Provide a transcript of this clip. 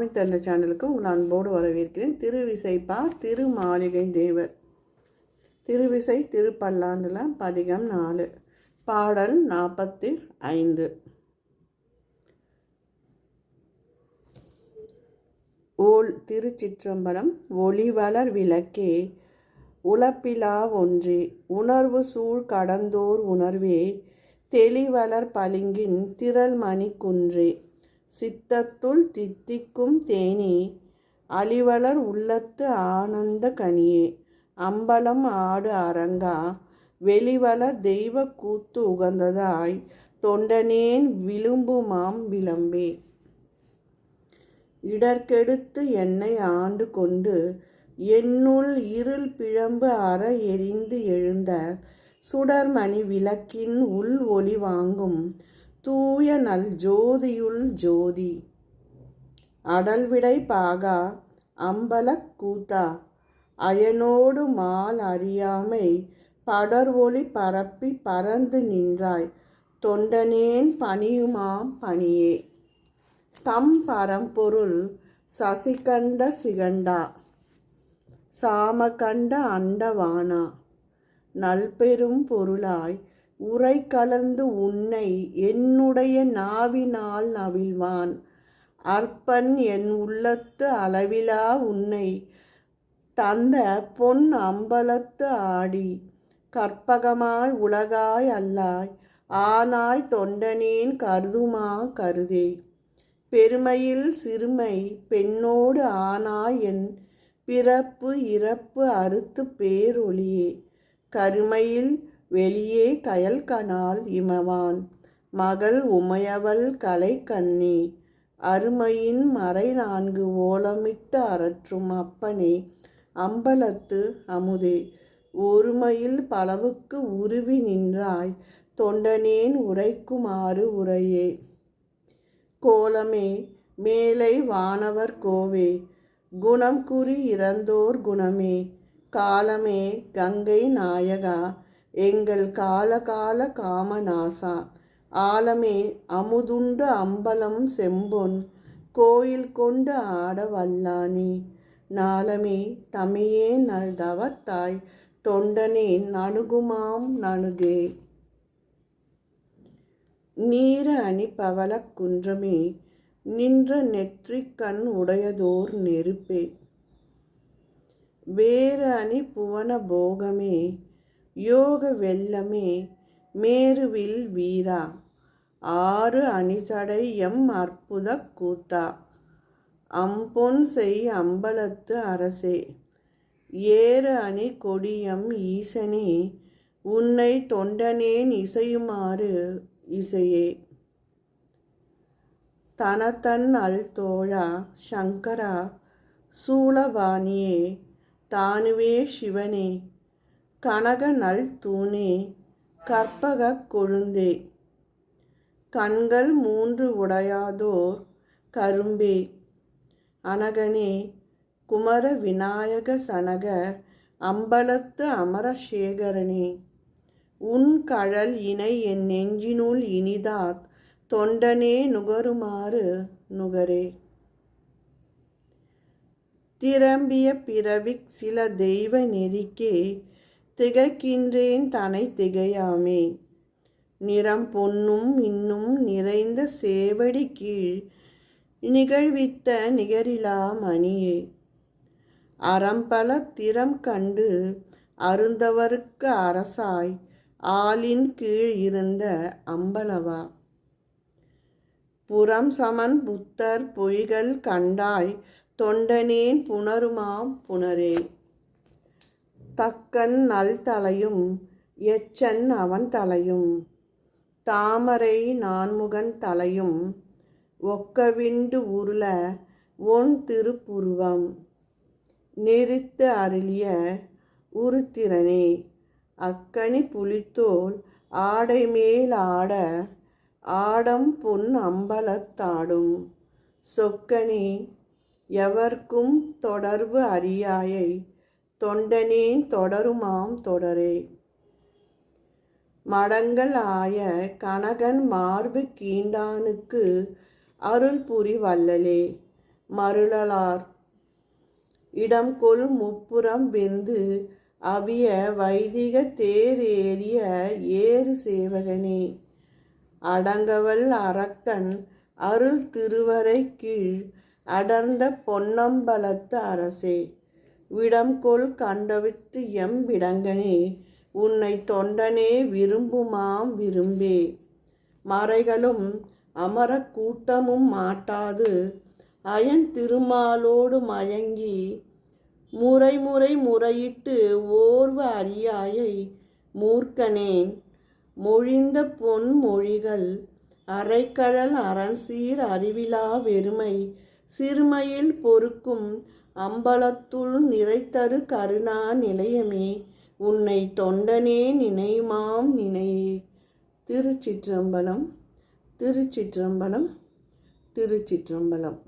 அம்மாவின் தந்த சேனலுக்கு உங்கள் அன்போடு வரவேற்கிறேன். திருவிசைப்பா திருமாளிகை தேவர். திருவிசை திருப்பல்லாண்டுல பதிகம் நாலு. பாடல் நாற்பத்தி ஐந்து. ஓல் திருச்சிற்றம்பலம் ஒளிவளர் விளக்கே உழப்பிலா ஒன்றே உணர்வு சூழ் கடந்தோர் உணர்வே தெளிவளர் பளிங்கின் திரள்மணி குன்றே சித்தத்துள் தித்திக்கும் தேனி அழிவலர் உள்ளத்து ஆனந்த கனியே. அம்பலம் ஆடு அரங்கா வெளிவளர் தெய்வ கூத்து உகந்ததாய் தொண்டனேன் விழும்புமாம் விளம்பே. இடர்கெடுத்து என்னை ஆண்டு கொண்டு என்னுள் இருள் பிழம்பு அற எரிந்து எழுந்த சுடர்மணி விளக்கின் உள் ஒளி வாங்கும் தூய நல் ஜோதியுள் ஜோதி. அடல்விடை பாகா அம்பலக் கூத்தா. அயனோடு மால் அறியாமை படர் ஒளி பரப்பி பறந்து நின்றாய். தொண்டனேன் பணியுமாம் பணியே. தம் பரம்பொருள் சசிகண்ட சிகண்டா. சாமகண்ட அண்டவானா. நல்பெரும் பொருளாய் உரை கலந்து உன்னை என்னுடைய நாவினால் நவிழ்வான். அற்பன் என் உள்ளத்து அளவிலா உன்னை தந்த பொன் அம்பலத்து ஆடி. கற்பகமாய் உலகாய் அல்லாய் ஆனாய் தொண்டனேன் கருதுமா கருதே. பெருமையில் சிறுமை பெண்ணோடு ஆனாய் என் பிறப்பு இறப்பு அறுத்து பேரொளியே கருமையில் வெளியே கயல் கனால் இமவான். மகள் உமையவள் கலை கண்ணி அருமையின் மறை நான்கு ஓலமிட்டு அரற்றும் அப்பனே. அம்பலத்து அமுதே. ஒருமையில் பலவுக்கு உருவி நின்றாய். தொண்டனேன் உரைக்குமாறு உரையே. கோலமே மேலை வானவர் கோவே. குணம் குறி இறந்தோர் குணமே. காலமே கங்கை நாயகா. எங்கள் காலகால காமநாசா. ஆலமே அமுதுண்டு அம்பலம் செம்பொன் கோயில் கொண்டு ஆட வல்லானே. நாளமே தமியே நல் தவத்தாய் தொண்டனே நணுகுமாம் நணுகே. நீர அணி பவளக் குன்றமே நின்ற நெற்றிக்கண் உடையதோர் நெருப்பே. வேறு அணி புவன போகமே யோக வெள்ளமே மேருவில் வீரா. ஆறு அணிசடை எம் அற்புத கூத்தா. அம்பொன் செய் அம்பலத்து அரசே. ஏறு அணி கொடியம் ஈசனே உன்னை தொண்டனேன் இசையுமாறு இசையே. தனத்தன் அல் தோழா சங்கரா சூளவாணியே தானுவே சிவனே. கனக நல் தூணே கற்பக கொழுந்தே. கண்கள் மூன்று உடையாதோர் கரும்பே. அனகனே குமர விநாயக சனக அம்பலத்து அமரசேகரனே. உன் கழல் இணை என் நெஞ்சினுள் இனிதாத் தொண்டனே நுகருமாறு நுகரே. திரம்பிய பிறவிக் சில தெய்வ நெறிக்கே திகைக்கின்றேன் தனை திகையாமே. நிறம் பொன்னும் இன்னும் நிறைந்த சேவடி கீழ் நிகழ்வித்த நிகரிலா மணியே. அறம்பல திறம் கண்டு அருந்தவருக்கு அரசாய் ஆளின் கீழ் இருந்த அம்பலவா. புறம் சமன் புத்தர் பொய்கள் கண்டாய் தொண்டனேன் புணருமாம் புணரே. தக்கன் நல் தலையும் எச்சன் அவன் தலையும். தாமரை நான்முகன் தலையும் ஒக்கவிண்டு உருள ஒன் திருப்புருவம். நெறித்து அருளிய உருத்திரனே அக்கனி புலித்தோல் ஆடை மேல் ஆட ஆடம் பொன் அம்பலத்தாடும் சொக்கனே எவர்க்கும் தொடர்பு அறியாயை தொண்டனேன் தொடருமாம் தொடரே. மடங்கள் ஆய கனகன் மார்பு கீண்டானுக்கு அருள் புரி வல்லலே மருளலார் இடம் கொள் முப்புறம் வெந்து அவிய வைதிக தேரேறிய ஏறு சேவகனே. அடங்கவல் அரக்கன் அருள் திருவரை கீழ் அடர்ந்த பொன்னம்பலத்து அரசே. விடம்கொள் கண்டவித்து எம் விடங்கனே உன்னை தொண்டனே விரும்புமாம் விரும்பே. மறைகளும் அமர கூட்டமும் மாட்டாது. அயன் திருமாலோடு மயங்கி முறை முறை முறையிட்டு ஓர்வ அறியாயை மூர்க்கனேன். மொழிந்த பொன் மொழிகள் அரைக்கழல் அரண்சீர் அறிவிலா வெறுமை. சிறுமையில் பொறுக்கும் அம்பலத்துள் நிறைத்தரு கருணா நிலையமே உன்னை தொண்டனே நினைமாம் நினையே திருச்சிற்றம்பலம் திருச்சிற்றம்பலம் திருச்சிற்றம்பலம்.